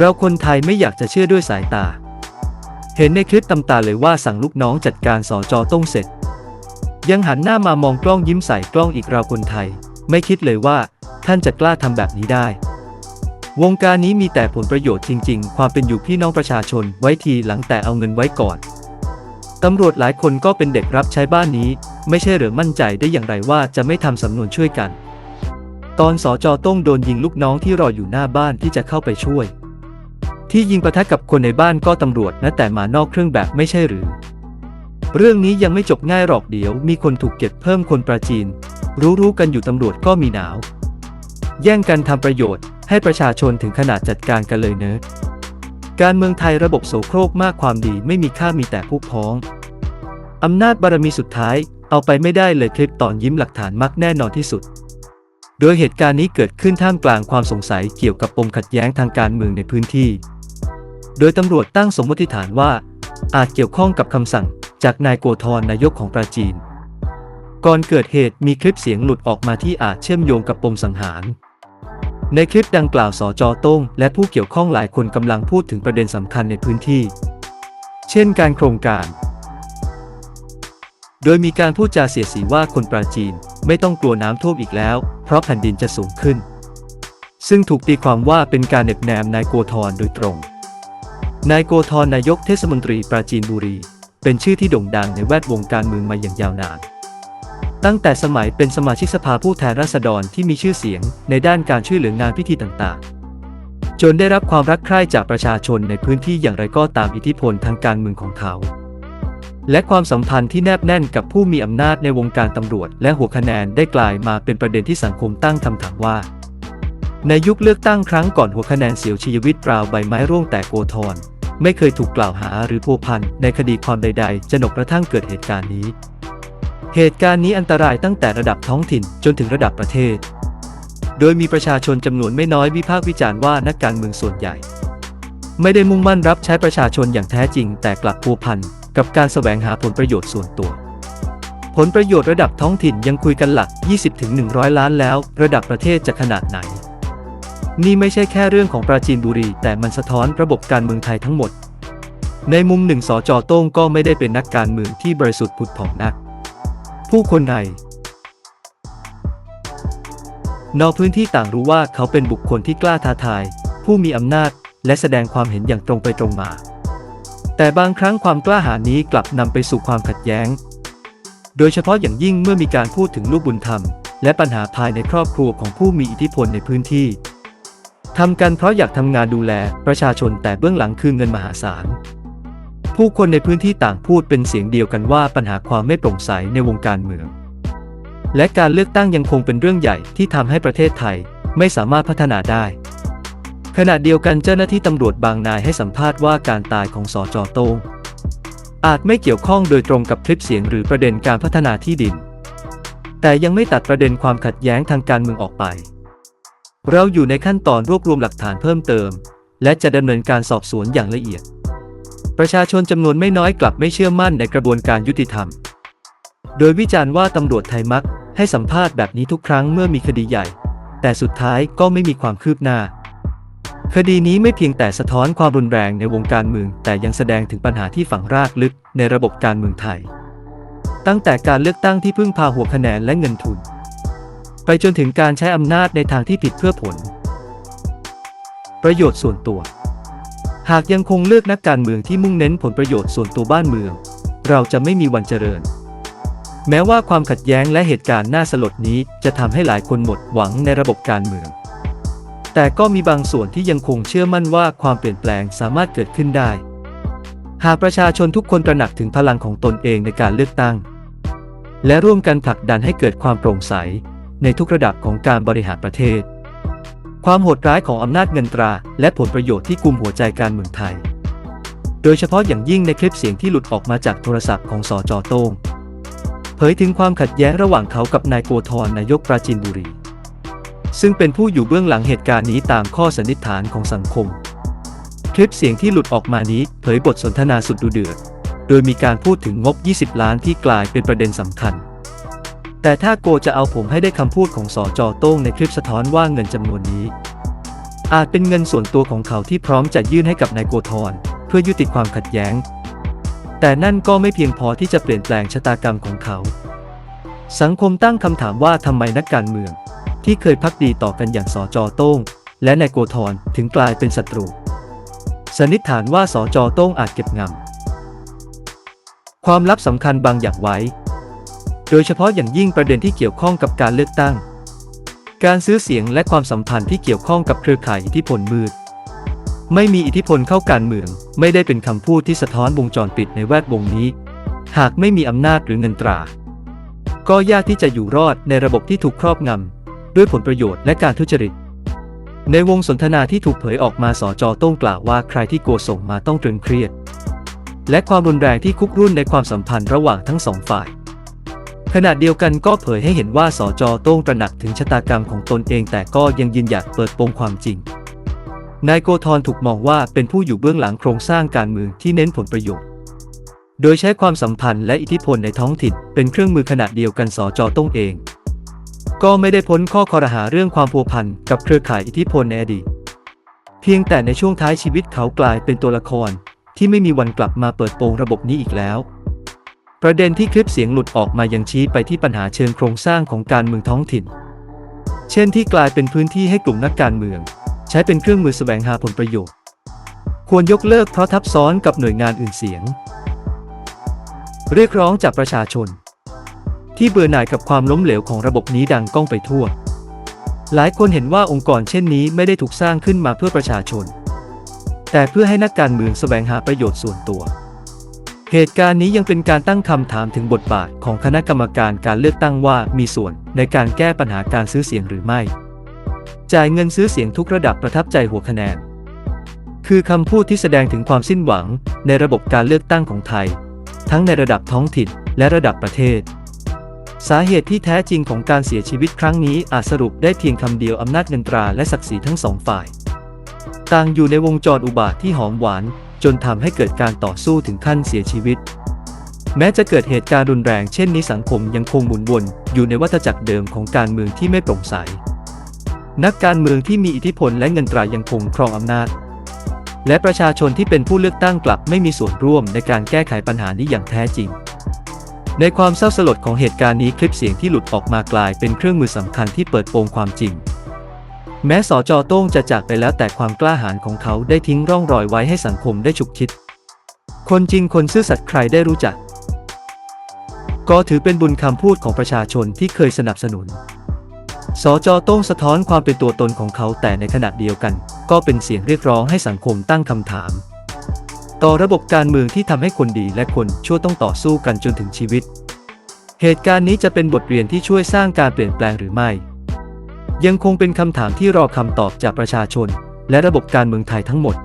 เราคนไทยไม่อยากจะเชื่อด้วยสายตา เห็นในคลิปตำตาเลยว่าสั่งลูกน้องจัดการสอจอต้งเสร็จ ยังหันหน้ามามองกล้องยิ้มใส่กล้องอีกเราคนไทย ไม่คิดเลยว่าท่านจะกล้าทำแบบนี้ได้ วงการนี้มีแต่ผลประโยชน์จริง ๆ ความเป็นอยู่พี่น้องประชาชนไว้ทีหลังแต่เอาเงินไว้ก่อนตำรวจหลายคนก็เป็นเด็กรับใช้บ้านนี้ ไม่ใช่หรือมั่นใจได้อย่างไรว่าจะไม่ทำสำนวนช่วยกัน ตอนสอจอต้งโดนยิงลูกน้องที่รออยู่หน้าบ้านที่จะเข้าไปช่วย ที่ยิงประทะกับคนในบ้านก็ตำรวจนะแต่มานอกเครื่องแบบไม่ใช่หรือ เรื่องนี้ยังไม่จบง่ายหรอกเดี๋ยว มีคนถูกเก็บเพิ่มคนปราจีน รู้ๆกันอยู่ตำรวจก็มีหนาว แย่งกันทำประโยชน์ ให้ประชาชนถึงขนาดจัดการกันเลยเนอะการเมืองไทยระบบโสโครกมากความดีไม่มีค่ามีแต่พวกพ้อง อำนาจบารมีสุดท้าย เอาไปไม่ได้เลยคลิปตอนยิ้มหลักฐานมักแน่นอนที่สุด โดยเหตุการณ์นี้เกิดขึ้นท่ามกลางความสงสัยเกี่ยวกับปมขัดแย้งทางการเมืองในพื้นที่ โดยตำรวจตั้งสมมติฐานว่า อาจเกี่ยวข้องกับคำสั่งจากนายโกธรนายกของปราจีน ก่อนเกิดเหตุมีคลิปเสียงหลุดออกมาที่อาจเชื่อมโยงกับปมสังหาร ในคลิปดังกล่าวสจโต้ง และผู้เกี่ยวข้องหลายคนกำลังพูดถึงประเด็นสำคัญในพื้นที่ เช่นการโครงการ โดยมีการพูดจาเสียสีว่าคนปราจีนไม่ต้องกลัวน้ำท่วมอีกแล้ว เพราะแผ่นดินจะสูงขึ้น ซึ่งถูกตีความว่าเป็นการเน็บแนมนายโกธรโดยตรง นายโกธรนายกเทศมนตรีปราจีนบุรี เป็นชื่อที่โด่งดังในแวดวงการเมืองมาอย่างยาวนาน ตั้งแต่สมัยเป็นสมาชิกสภาผู้แทนราษฎรที่มีชื่อเสียงในด้านการช่วยเหลืองานพิธีต่างๆ จนได้รับความรักใคร่จากประชาชนในพื้นที่อย่างไรก็ตามอิทธิพลทางการเมืองของเขา และความสัมพันธ์ที่แนบแน่นกับผู้มีอำนาจในวงการตำรวจ และหัวคะแนนได้กลายมาเป็นประเด็นที่สังคมตั้งคำถามว่า ในยุคเลือกตั้งครั้งก่อนหัวคะแนนเสียวชีวิตราวใบไม้ร่วงแต่โกธรไม่เคยถูกกล่าวหาหรือพัวพันในคดีความใด ๆ จนกระทั่งเกิดเหตุการณ์นี้ เหตุการณ์นี้อันตรายตั้งแต่ระดับท้องถิ่นจนถึงระดับประเทศ โดยมีประชาชนจำนวนไม่น้อยวิพากษ์วิจารณ์ว่านักการเมืองส่วนใหญ่ ไม่ได้มุ่งมั่นรับใช้ประชาชนอย่างแท้จริง แต่กลับพัวพันกับการแสวงหาผลประโยชน์ส่วนตัว ผลประโยชน์ระดับท้องถิ่นยังคุยกันหลัก 20-100 ล้านแล้ว ระดับประเทศจะขนาดไหน นี่ไม่ใช่แค่เรื่องของปราจีนบุรี แต่มันสะท้อนระบบการเมืองไทยทั้งหมด ในมุมหนึ่งสจโต้งก็ไม่ได้เป็นนักการเมืองที่บริสุทธิ์ผุดผ่องนัก ผู้คนในนอกพื้นที่ต่างรู้ว่าเขาเป็นบุคคลที่กล้าท้าทาย ผู้มีอำนาจ และแสดงความเห็นอย่างตรงไปตรงมา แต่บางครั้งความกล้าหาญนี้กลับนำไปสู่ความขัดแย้ง โดยเฉพาะอย่างยิ่งเมื่อมีการพูดถึงลูกบุญธรรม และปัญหาภายในครอบครัวของผู้มีอิทธิพลในพื้นที่ ทำกันเพราะอยากทำงานดูแลประชาชนแต่เบื้องหลังคือเงินมหาศาล ผู้คนในพื้นที่ต่างพูดเป็นเสียงเดียวกันว่าปัญหาความไม่โปร่งใสในวงการเมือง และการเลือกตั้งยังคงเป็นเรื่องใหญ่ที่ทำให้ประเทศไทยไม่สามารถพัฒนาได้ ขณะเดียวกันเจ้าหน้าที่ตำรวจบางนายให้สัมภาษณ์ว่าการตายของสอจอโต้งอาจไม่เกี่ยวข้องโดยตรงกับคลิปเสียงหรือประเด็นการพัฒนาที่ดิน แต่ยังไม่ตัดประเด็นความขัดแย้งทางการเมืองออกไป เราอยู่ในขั้นตอนรวบรวมหลักฐานเพิ่มเติม และจะดำเนินการสอบสวนอย่างละเอียด ประชาชนจำนวนไม่น้อยกลับไม่เชื่อมั่นในกระบวนการยุติธรรม โดยวิจารณ์ว่าตำรวจไทยมักให้สัมภาษณ์แบบนี้ทุกครั้งเมื่อมีคดีใหญ่ แต่สุดท้ายก็ไม่มีความคืบหน้า คดีนี้ไม่เพียงแต่สะท้อนความรุนแรงในวงการเมือง แต่ยังแสดงถึงปัญหาที่ฝังรากลึกในระบบการเมืองไทย ตั้งแต่การเลือกตั้งที่พึ่งพาหัวคะแนนและเงินทุน ไปจนถึงการใช้อำนาจในทางที่ผิดเพื่อผล ประโยชน์ส่วนตัว หากยังคงเลือกนักการเมืองที่มุ่งเน้นผลประโยชน์ส่วนตัวบ้านเมือง เราจะไม่มีวันเจริญ แม้ว่าความขัดแย้งและเหตุการณ์น่าสลดนี้จะทำให้หลายคนหมดหวังในระบบการเมือง แต่ก็มีบางส่วนที่ยังคงเชื่อมั่นว่าความเปลี่ยนแปลงสามารถเกิดขึ้นได้ หากประชาชนทุกคนตระหนักถึงพลังของตนเองในการเลือกตั้ง และร่วมกันผลักดันให้เกิดความโปร่งใส ในทุกระดับของการบริหารประเทศ ความโหดร้ายของอำนาจเงินตรา และผลประโยชน์ที่กุมหัวใจการเมืองไทย โดยเฉพาะอย่างยิ่งในคลิปเสียงที่หลุดออกมาจากโทรศัพท์ของสอจอโต้งเผยถึงความขัดแย้งระหว่างเขากับนายโกธรนายกปราจีนบุรี ซึ่งเป็นผู้อยู่เบื้องหลังเหตุการณ์นี้ตามข้อสันนิษฐานของสังคม คลิปเสียงที่หลุดออกมานี้เผยบทสนทนาสุดดุเดือด โดยมีการพูดถึงงบ 20 ล้านที่กลายเป็นประเด็นสำคัญ แต่ถ้าโกจะเอาผมให้ได้คำพูดของสอจอโต้งในคลิปสะท้อนว่าเงินจำนวนนี้ อาจเป็นเงินส่วนตัวของเขาที่พร้อมจะยื่นให้กับนายโกธรเพื่อยุติความขัดแย้ง แต่นั่นก็ไม่เพียงพอที่จะเปลี่ยนแปลงชะตากรรมของเขา สังคมตั้งคำถามว่าทำไมนักการเมือง ที่เคยพักดีต่อกันอย่างสจโต้งและนายโกธรถึงกลายเป็นศัตรูสันนิษฐานว่าสจโต้งอาจเก็บงำความลับสำคัญบางอย่างไว้ โดยเฉพาะอย่างยิ่งประเด็นที่เกี่ยวข้องกับการเลือกตั้ง การซื้อเสียงและความสัมพันธ์ที่เกี่ยวข้องกับเครือข่ายอิทธิพลมืด ไม่มีอิทธิพลเข้าการเมือง ไม่ได้เป็นคำพูดที่สะท้อนวงจรปิดในแวดวงนี้ หากไม่มีอำนาจหรือเงินตรา ก็ยากที่จะอยู่รอดในระบบที่ถูกครอบงำด้วยผลประโยชน์และการทุจริต ในวงสนทนาที่ถูกเผยออกมาสจโต้งกล่าวว่าใครที่โกส่งมาต้องตรึงเครียด และความรุนแรงที่คุกรุ่นในความสัมพันธ์ระหว่างทั้งสองฝ่าย ขณะเดียวกันก็เผยให้เห็นว่าสจโต้งตระหนักถึงชะตากรรมของตนเองแต่ก็ยังยืนหยัดเปิดโปงความจริง นายโกธรถูกมองว่าเป็นผู้อยู่เบื้องหลังโครงสร้างการเมืองที่เน้นผลประโยชน์ โดยใช้ความสัมพันธ์และอิทธิพลในท้องถิ่นเป็นเครื่องมือขนาดเดียวกันสจโต้งเอง ก็ไม่ได้พ้นข้อคอรหาเรื่องความพัวพันกับเครือข่ายอิทธิพลในอดีต เพียงแต่ในช่วงท้ายชีวิตเขากลายเป็นตัวละครที่ไม่มีวันกลับมาเปิดโปงระบบนี้อีกแล้ว ประเด็นที่คลิปเสียงหลุดออกมายังชี้ไปที่ปัญหาเชิงโครงสร้างของการเมืองท้องถิ่น เช่นที่กลายเป็นพื้นที่ให้กลุ่มนักการเมือง ใช้เป็นเครื่องมือแสวงหาผลประโยชน์ ควรยกเลิกเพราะทับซ้อนกับหน่วยงานอื่นเสียง เรียกร้องจากประชาชน ที่เบื่อหน่ายกับความล้มเหลวของระบบนี้ดังก้องไปทั่ว หลายคนเห็นว่าองค์กรเช่นนี้ไม่ได้ถูกสร้างขึ้นมาเพื่อประชาชน แต่เพื่อให้นักการเมืองแสวงหาประโยชน์ส่วนตัว เหตุการณ์นี้ยังเป็นการตั้งคำถามถึงบทบาทของคณะกรรมการการเลือกตั้งว่ามีส่วนในการแก้ปัญหาการซื้อเสียงหรือไม่ จ่ายเงินซื้อเสียงทุกระดับประทับใจหัวคะแนน คือคำพูดที่แสดงถึงความสิ้นหวังในระบบการเลือกตั้งของไทย ทั้งในระดับท้องถิ่นและระดับประเทศ สาเหตุที่แท้จริงของการเสียชีวิตครั้งนี้อาจสรุปได้เพียงคำเดียวอำนาจเงินตราและศักดิ์ศรีทั้งสองฝ่าย ต่างอยู่ในวงจรอุบาทที่หอมหวาน จนทำให้เกิดการต่อสู้ถึงขั้นเสียชีวิต แม้จะเกิดเหตุการณ์รุนแรงเช่นนี้สังคมยังคงหมุนวน อยู่ในวัฏจักรเดิมของการเมืองที่ไม่โปร่งใส นักการเมืองที่มีอิทธิพลและเงินตรายังคงครองอำนาจ และประชาชนที่เป็นผู้เลือกตั้งกลับไม่มีส่วนร่วมในการแก้ไขปัญหานี้อย่างแท้จริงในความเศร้าสลดของเหตุการณ์นี้คลิปเสียงที่หลุดออกมากลายเป็นเครื่องมือสำคัญที่เปิดโปงความจริง แม้สจโต้งจะจากไปแล้วแต่ความกล้าหาญของเขาได้ทิ้งร่องรอยไว้ให้สังคมได้ฉุกคิด คนจริงคนซื่อสัตย์ใครได้รู้จัก ก็ถือเป็นบุญคำพูดของประชาชนที่เคยสนับสนุนสจโต้งสะท้อนความเป็นตัวตนของเขาแต่ในขณะเดียวกัน ก็เป็นเสียงเรียกร้องให้สังคมตั้งคำถาม ต่อระบบการเมืองที่ทำให้คนดีและคนชั่วต้องต่อสู้กันจนถึงชีวิต เหตุการณ์นี้จะเป็นบทเรียนที่ช่วยสร้างการเปลี่ยนแปลงหรือไม่ ยังคงเป็นคำถามที่รอคำตอบจากประชาชน และระบบการเมืองไทยทั้งหมด